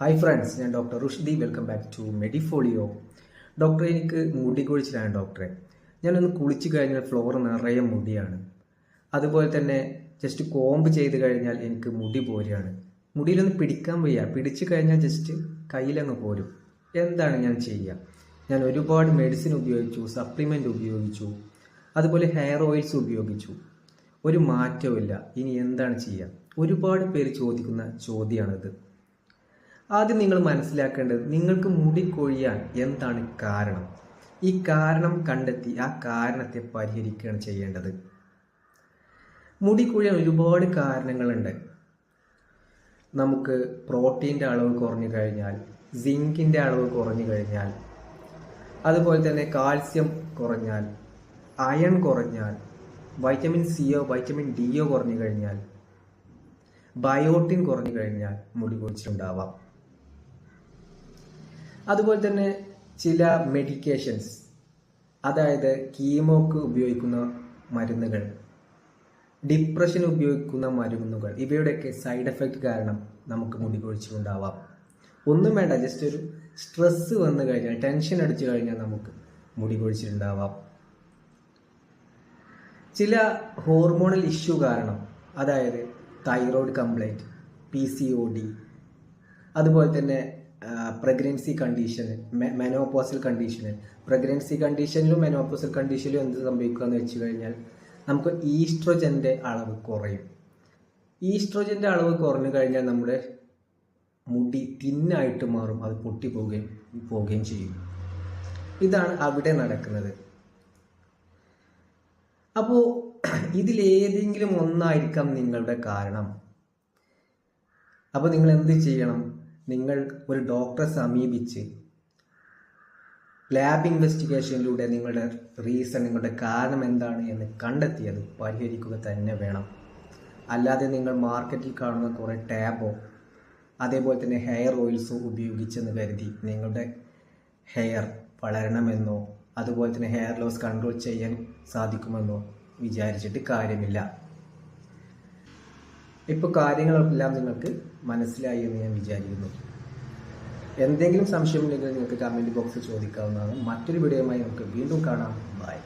Hi friends ഞാൻ doctor Rushdi welcome back to Medifolio ഡോക്ടറെ എനിക്ക് മുടി കൊഴിച്ചിലാണ് ഡോക്ടറെ ഞാനൊന്ന് കുളിച്ച് കഴിഞ്ഞാൽ ഫ്ലോർ നിറയെ മുടിയാണ്. അതുപോലെ തന്നെ ജസ്റ്റ് കോമ്പ് ചെയ്ത് കഴിഞ്ഞാൽ എനിക്ക് മുടി പോരുകയാണ് മുടിയിലൊന്ന് പിടിക്കാൻ വയ്യ. പിടിച്ചു കഴിഞ്ഞാൽ ജസ്റ്റ് കയ്യിലങ്ങ് പോരും. എന്താണ് ഞാൻ ചെയ്യുക ഞാൻ ഒരുപാട് മെഡിസിൻ ഉപയോഗിച്ചു സപ്ലിമെന്റ് ഉപയോഗിച്ചു അതുപോലെ ഹെയർ ഓയിൽസ് ഉപയോഗിച്ചു. ഒരു മാറ്റവും ഇനി എന്താണ് ചെയ്യുക ഒരുപാട് പേര് ചോദിക്കുന്ന ചോദ്യമാണിത്. ആദ്യം നിങ്ങൾ മനസ്സിലാക്കേണ്ടത് നിങ്ങൾക്ക് മുടി കൊഴിയാൻ എന്താണ് കാരണം? ഈ കാരണം കണ്ടെത്തി ആ കാരണത്തെ പരിഹരിക്കുകയാണ് ചെയ്യേണ്ടത്. മുടി കൊഴിയാൻ ഒരുപാട് കാരണങ്ങളുണ്ട്. നമുക്ക് പ്രോട്ടീന്റെ അളവ് കുറഞ്ഞു കഴിഞ്ഞാൽ സിങ്കിന്റെ അളവ് കുറഞ്ഞു കഴിഞ്ഞാൽ അതുപോലെ തന്നെ കാൽസ്യം കുറഞ്ഞാൽ അയൺ കുറഞ്ഞാൽ വൈറ്റമിൻ സിയോ വൈറ്റമിൻ ഡിയോ കുറഞ്ഞു കഴിഞ്ഞാൽ ബയോട്ടിൻ കുറഞ്ഞു കഴിഞ്ഞാൽ മുടി കൊഴിച്ചിലുണ്ടാവാം. അതുപോലെ തന്നെ ചില മെഡിക്കേഷൻസ് അതായത് കീമോക്ക് ഉപയോഗിക്കുന്ന മരുന്നുകൾ ഡിപ്രഷൻ ഉപയോഗിക്കുന്ന മരുന്നുകൾ ഇവയുടെയൊക്കെ സൈഡ് എഫക്റ്റ് കാരണം നമുക്ക് മുടി കൊഴിച്ചിലുണ്ടാവാം ഒന്നും വേണ്ട ജസ്റ്റ് ഒരു സ്ട്രെസ്സ് വന്നു കഴിഞ്ഞാൽ ടെൻഷൻ അടിച്ചു കഴിഞ്ഞാൽ നമുക്ക് മുടി കൊഴിച്ചിലുണ്ടാവാം ചില ഹോർമോണൽ ഇഷ്യൂ കാരണം അതായത് thyroid complaint P C O D അതുപോലെ തന്നെ pregnancy condition menopausal condition pregnancy കണ്ടീഷനിലും menopausal കണ്ടീഷനിലും എന്ത് സംഭവിക്കുക എന്ന് വെച്ച് കഴിഞ്ഞാൽ നമുക്ക് ഈസ്ട്രോജന്റെ അളവ് കുറയും. ഈസ്ട്രോജന്റെ അളവ് കുറഞ്ഞു കഴിഞ്ഞാൽ നമ്മുടെ മുടി തിന്നായിട്ട് മാറും അത് പൊട്ടിപ്പോവുകയും പോവുകയും ചെയ്യും. ഇതാണ് അവിടെ നടക്കുന്നത്. അപ്പോൾ ഇതിലേതെങ്കിലും ഒന്നായിരിക്കാം നിങ്ങളുടെ കാരണം. അപ്പോൾ നിങ്ങൾ എന്ത് ചെയ്യണം? നിങ്ങൾ ഒരു ഡോക്ടറെ സമീപിച്ച് ലാബ് ഇൻവെസ്റ്റിഗേഷനിലൂടെ നിങ്ങളുടെ റീസൺ നിങ്ങളുടെ കാരണം എന്താണ് എന്ന് കണ്ടെത്തി അത് പരിഹരിക്കുക തന്നെ വേണം. അല്ലാതെ നിങ്ങൾ മാർക്കറ്റിൽ കാണുന്ന കുറേ ടാബോ അതേപോലെ തന്നെ ഹെയർ ഓയിൽസോ ഉപയോഗിച്ചെന്ന് കരുതി നിങ്ങളുടെ ഹെയർ വളരണമെന്നോ അതുപോലെ തന്നെ ഹെയർ ലോസ് കൺട്രോൾ ചെയ്യാൻ സാധിക്കുമെന്നോ വിചാരിച്ചിട്ട് കാര്യമില്ല. ഇപ്പോൾ കാര്യങ്ങളെല്ലാം നിങ്ങൾക്ക് മനസ്സിലായി എന്ന് ഞാൻ വിചാരിക്കുന്നു. എന്തെങ്കിലും സംശയമുണ്ടെങ്കിൽ നിങ്ങൾക്ക് കമന്റ് ബോക്സിൽ ചോദിക്കാവുന്നതാണ്. മറ്റൊരു വീഡിയോയുമായി നമുക്ക് വീണ്ടും കാണാം. ബൈ